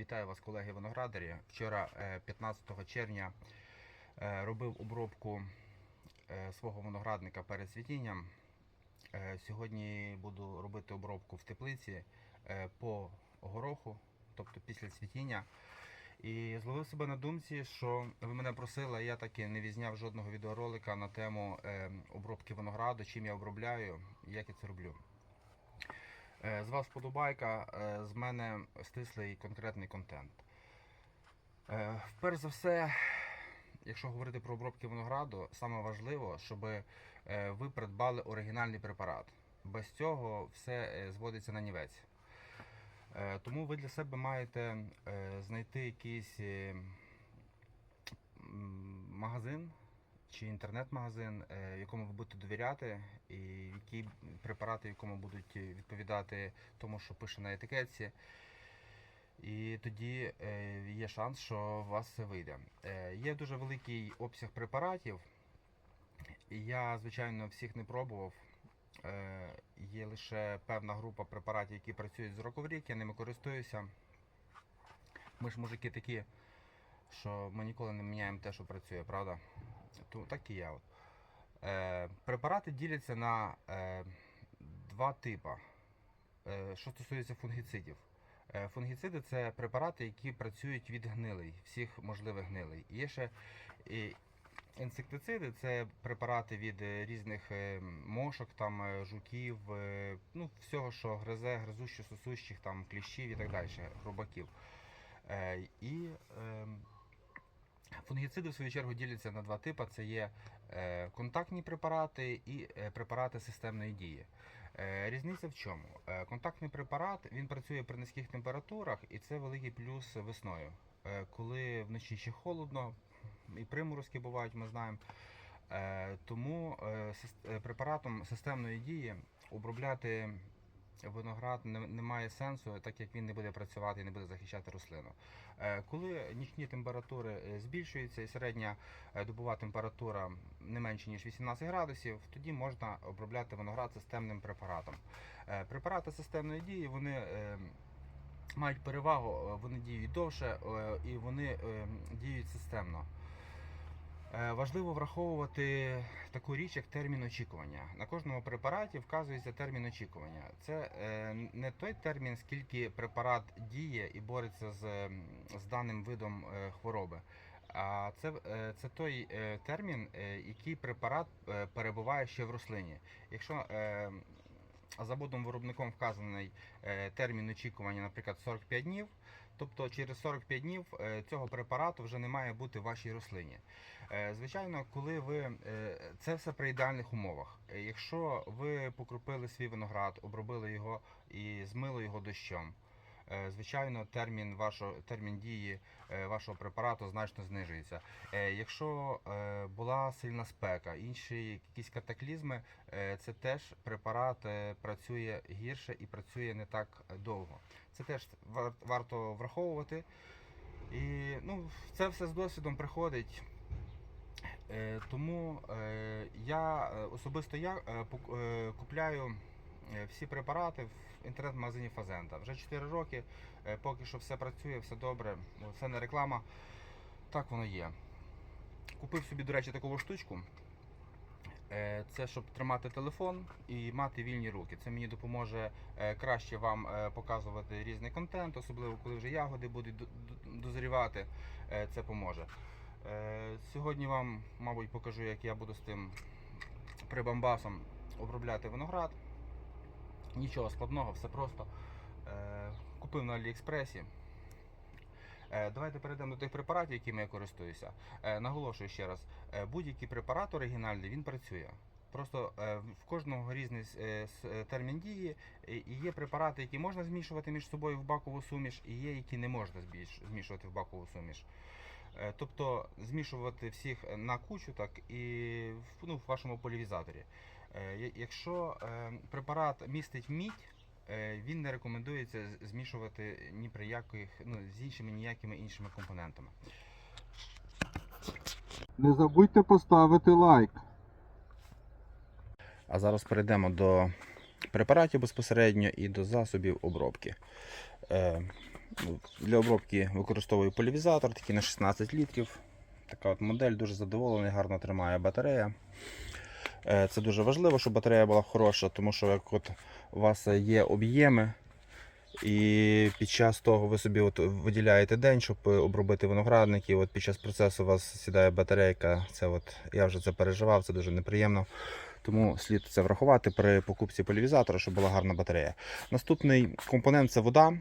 Вітаю вас, колеги виноградарі. Вчора, е, 15 червня, е, робив обробку е, свого виноградника перед цвітінням. Е, Сьогодні буду робити обробку в теплиці е, по гороху, тобто після цвітіння. І зловив себе на думці, що ви мене просили, я таки не візняв жодного відеоролика на тему е, обробки винограду, чим я обробляю як я це роблю. Е, З вас подобайка, е, з мене стислий конкретний контент. Е, Перш за все, якщо говорити про обробки винограду, саме важливо, щоб ви придбали оригінальний препарат. Без цього все зводиться на нівець. Тому ви для себе маєте знайти якийсь магазин чи інтернет-магазин, е, якому ви будете довіряти, і які препарати, якому будуть відповідати тому, що пише на етикетці. І тоді е, є шанс, що у вас все вийде. Е, Є дуже великий обсяг препаратів. Я, звичайно, всіх не пробував. Е, Є лише певна група препаратів, які працюють з року в рік, я ними користуюся. Ми ж мужики такі, що ми ніколи не міняємо те, що працює, правда? То, так і я. Е, препарати діляться на е, два типи. Е, що стосується фунгіцидів. Е, Фунгіциди це препарати, які працюють від гнилей, всіх можливих гнилей. І Є ще і інсектициди це препарати від е, різних е, мошок, там, е, жуків, ну, всього, що гризе, гризущих, сосущих, там, кліщів і так далі, хробаків. Е, І е, фунгіциди, в свою чергу, діляться на два типи: це є е, контактні препарати і е, препарати системної дії. Е, Різниця в чому? Контактний препарат він працює при низьких температурах, і це великий плюс весною. Коли вночі ще холодно, і приморозки бувають, ми знаємо. Тому препаратом системної дії обробляти виноград не- немає сенсу, так як він не буде працювати і не буде захищати рослину. Е, Коли нічні температури е, збільшуються і середня е, добова температура не менше ніж 18 градусів, тоді можна обробляти виноград системним препаратом. Препарати системної дії вони мають перевагу, вони діють довше і вони діють системно. Е, Важливо враховувати таку річ, як термін очікування. На кожному препараті вказується термін очікування. Це е, не той термін, скільки препарат діє і бореться з, з даним видом е, хвороби. А це, це той термін, який препарат перебуває ще в рослині. Якщо заводом виробником вказаний термін очікування, наприклад, 45 днів, тобто через 45 днів е, цього препарату вже не має бути в вашій рослині. Е, Звичайно, коли ви е, це все при ідеальних умовах. Якщо ви покропили свій виноград, обробили його і змили його дощом. Е, Звичайно, термін вашого термін дії е, вашого препарату значно знижується. Е, Якщо була сильна спека, інші якісь катаклізми, це теж препарат працює гірше і працює не так довго. Це теж варто враховувати. І ну, це все з досвідом приходить. Тому я особисто я купляю всі препарати інтернет-магазині Фазента. Вже 4 роки, е, поки що все працює, все добре, це не реклама. Так воно є. Купив собі, до речі, таку штучку. Е, Це щоб тримати телефон і мати вільні руки. Це мені допоможе е, краще вам показувати різний контент, особливо коли вже ягоди будуть до- до- дозрівати. Це поможе. Сьогодні вам, мабуть, покажу, як я буду з тим прибамбасом обробляти виноград. Нічого складного, все просто. Е, Купив на Аліекспресі. Е, Давайте перейдемо до тих препаратів, якими я користуюся. Е, Наголошую ще раз, е, будь-який препарат оригінальний він працює. Просто е, в кожного різний е, е, термін дії, і є препарати, які можна змішувати між собою в бакову суміш, і є, які не можна змішувати в бакову суміш. Тобто змішувати всіх на кучу, так і ну, в вашому полівізаторі. Е, Якщо е, препарат містить мідь, е, він не рекомендується змішувати ні при яких, ну, з іншими ніякими іншими компонентами. Не забудьте поставити лайк. А зараз перейдемо до препаратів безпосередньо і до засобів обробки. Ну, Для обробки використовую полівізатор, такий на 16 літрів. Така от модель, дуже задоволений, гарно тримає батарея. Е, Це дуже важливо, щоб батарея була хороша, тому що як от у вас є об'єми, і під час того ви собі от виділяєте день, щоб обробити виноградники. От під час процесу у вас сідає батарейка. Це от, я вже це переживав, це дуже неприємно. Тому слід це врахувати при покупці полівізатора, щоб була гарна батарея. Наступний компонент це вода.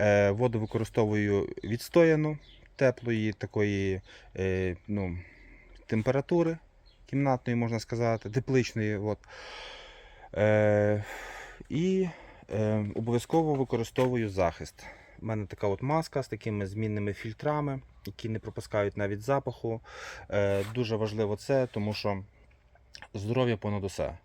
Е, Воду використовую відстояну, теплої такої е, ну, температури кімнатної, можна сказати, тепличної. От. Е, і е, обов'язково використовую захист. У мене така от маска з такими змінними фільтрами, які не пропускають навіть запаху. Е, дуже важливо це, тому що здоров'я понад усе.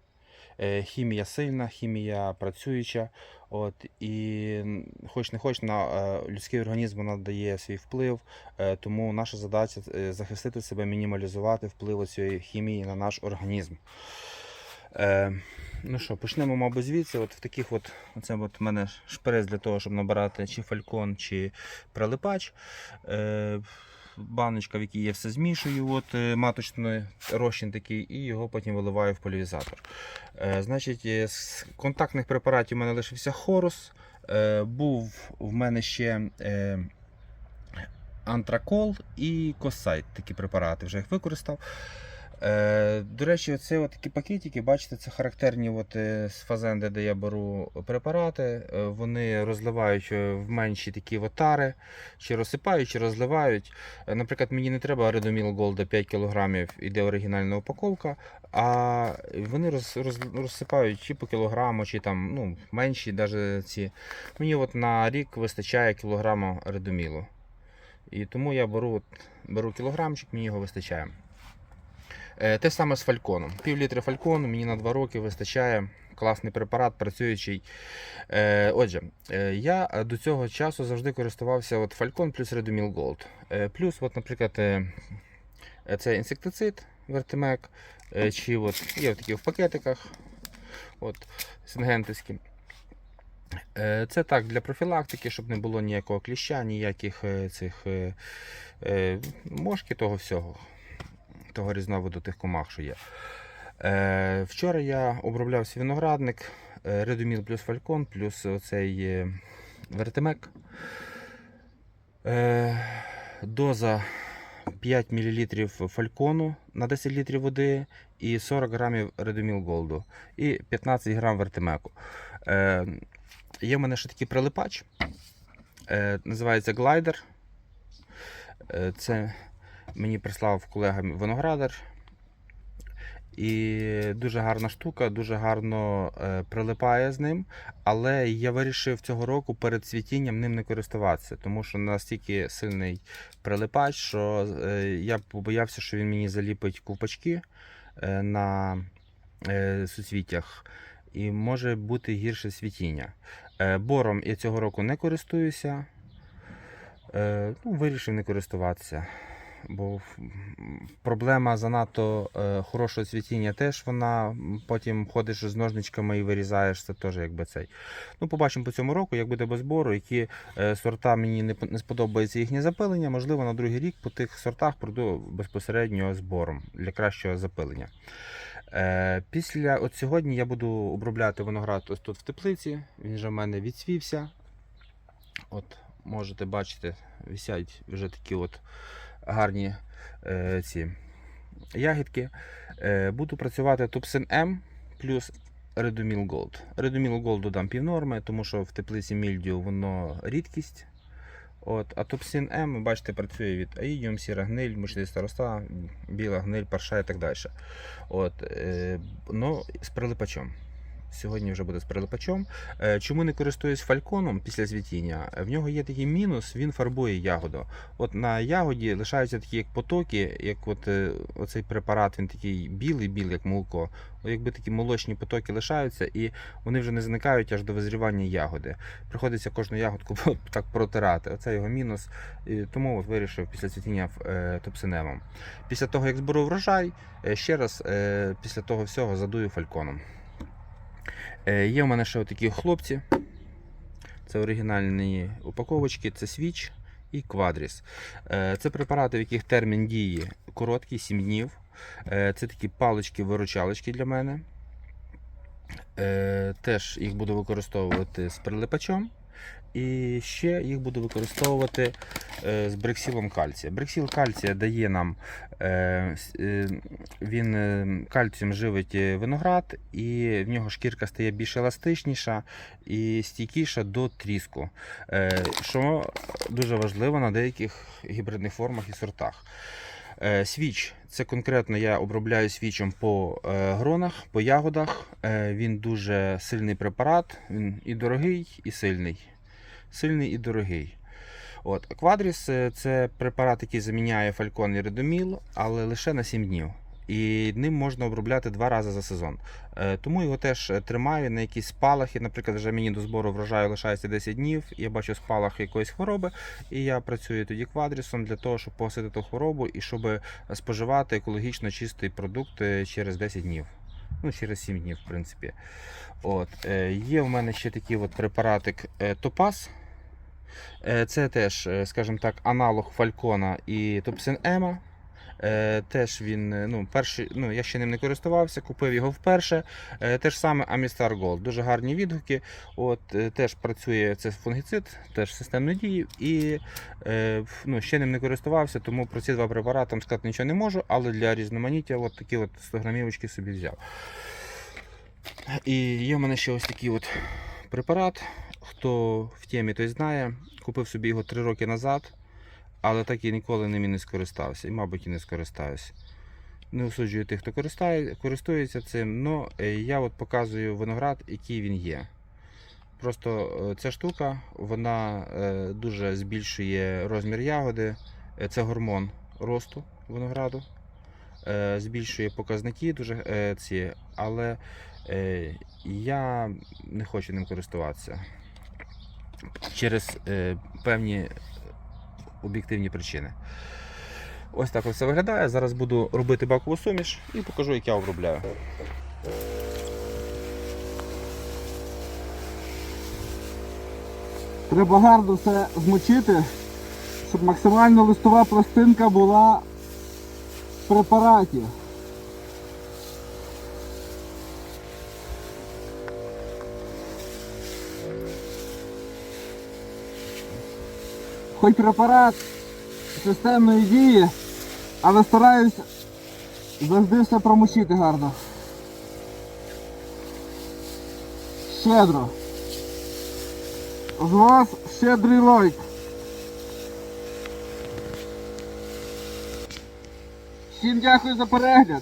Е, Хімія сильна, хімія працююча. От, і хоч не хоч на е, людський організм вона дає свій вплив, е, тому наша задача захистити себе, мінімалізувати вплив цієї хімії на наш організм. Ну що, почнемо, мабуть, звідси. От в таких от, оце от в мене шприц для того, щоб набирати чи фалькон, чи прилипач. Баночка, в якій я все змішую, от, е, маточний розчин такий, і його потім виливаю в полівізатор. Е, значить, е, з контактних препаратів у мене лишився хорус. Був в мене ще антракол і косайт, такі препарати, вже їх використав. Е, до речі, оце такі пакетики, бачите, це характерні от, е, з фазенди, де я беру препарати. Е, вони розливають в менші такі от тари, чи розсипають, чи розливають. Наприклад, мені не треба Redomil Gold 5 кг, іде оригінальна упаковка, а вони роз, роз, розсипають чи по кілограму, чи там ну, менші навіть ці. Мені от на рік вистачає кілограма редомілу. І тому я беру, беру кілограмчик, мені його вистачає. Е, Те саме з фальконом. Пів літри фалькону мені на 2 роки вистачає. Класний препарат, працюючий. Е, отже, е, я до цього часу завжди користувався от фалькон плюс Redomil Gold. Плюс, от, наприклад, це інсектицид Вертемек, е, чи от, є такі в пакетиках от, сингентовські. Е, Це так для профілактики, щоб не було ніякого кліща, ніяких цих мошки, того всього, того різновиду тих комах, що є. Е, Вчора я обробляв свій виноградник, Редоміл плюс Фалькон, плюс оцей Вертемек. Е, Доза 5 мл фалькону на 10 літрів води і 40 грамів Редоміл Голду і 15 грам вертемеку. Е, Є в мене ще такий прилипач. Е, називається глайдер. Е, це мені прислав колега виноградар. І дуже гарна штука, дуже гарно е, прилипає з ним. Але я вирішив цього року перед цвітінням ним не користуватися, тому що настільки сильний прилипач, що е, я побоявся, що він мені заліпить ковпачки е, на суцвіттях. І може бути гірше світіння. Бором я цього року не користуюся. Ну, вирішив не користуватися. Бо проблема занадто е, хорошого цвітіння теж вона. Потім ходиш з ножничками і вирізаєш це теж якби цей. Ну, побачимо по цьому року, як буде без бору, які е, сорта мені не, сподобається їхнє запилення. Можливо, на другий рік по тих сортах пройду безпосередньо з бором для кращого запилення. Е, після от сьогодні я буду обробляти виноград ось тут в теплиці. Він вже в мене відсвівся. От можете бачити, висять вже такі от гарні е, ці ягідки. Е, буду працювати Тупсин М плюс Redomil Gold. Redomil Gold додам півнорми, тому що в теплиці мільдіо воно рідкість. От, а Топсин М, бачите, працює від Аїдіум, сіра гниль, мучниста роста, біла гниль, парша і так далі. От, е, ну, з прилипачом. Сьогодні вже буде з прилипачом. Е, Чому не користуюсь фальконом після цвітіння? В нього є такий мінус, він фарбує ягоду. От на ягоді лишаються такі як потоки, як от е, оцей препарат, він такий білий, білий, як молоко. Якби такі молочні потоки лишаються, і вони вже не зникають аж до визрівання ягоди. Приходиться кожну ягодку так протирати. Оце його мінус. Тому от вирішив після цвітіння е, топсинемом. Після того, як зберу врожай, е, ще раз е, після того всього задую фальконом. Е, Є в мене ще такі хлопці. Це оригінальні упаковочки, це свіч і квадріс. Е, Це препарати, в яких термін дії короткий, 7 днів. Е, Це такі палички-виручалочки для мене. Теж їх буду використовувати з прилипачом. І ще їх буду використовувати е, з брексілом кальція. Брексіл кальція дає нам е, е, він кальцієм живить виноград, і в нього шкірка стає більш еластичніша і стійкіша до тріску, що дуже важливо на деяких гібридних формах і сортах. Е, Свіч це конкретно я обробляю свічем по е, гронах, по ягодах. Е, Він дуже сильний препарат, він і дорогий, і сильний. Сильний і дорогий. От, Квадріс це препарат, який заміняє фалькон і редоміл, але лише на 7 днів. І ним можна обробляти два рази за сезон. Е, Тому його теж е, тримаю на якісь спалахи. Наприклад, вже мені до збору врожаю лишається 10 днів, я бачу спалах якоїсь хвороби, і я працюю тоді квадрісом для того, щоб погасити ту хворобу і щоб споживати екологічно чистий продукт е, через 10 днів. Ну, через 7 днів, в принципі. От, е, є в мене ще такий от препаратик е, Топаз. Е, Це теж, е, скажімо так, аналог Фалькона і Топсин Ема. Е, Теж він, е, ну, перший, ну, я ще ним не користувався, купив його вперше. Е, Те ж саме Amistar Gold. Дуже гарні відгуки. От, е, теж працює це фунгіцид, теж системної дії. І ну, ще ним не користувався, тому про ці два препарати сказати нічого не можу, але для різноманіття от такі от 100 грамівочки собі взяв. І є в мене ще ось такий от препарат. Хто в темі, той знає. Купив собі його 3 роки назад, але так і ніколи ним і не скористався. І, мабуть, і не скористаюся. Не осуджую тих, хто користає, користується цим, але я от показую виноград, який він є. Просто е, ця штука вона е, дуже збільшує розмір ягоди. Е, Це гормон росту винограду. Збільшує показники дуже ці, але я не хочу ним користуватися через певні об'єктивні причини. Ось так все виглядає. Зараз буду робити бакову суміш і покажу, як я обробляю. Треба гарно все змочити, щоб максимально листова пластинка була в препараті. Хоч препарат системної дії, але стараюсь завжди все промочити гарно. Щедро. З вас щедрий лайк. Всім дякую за перегляд.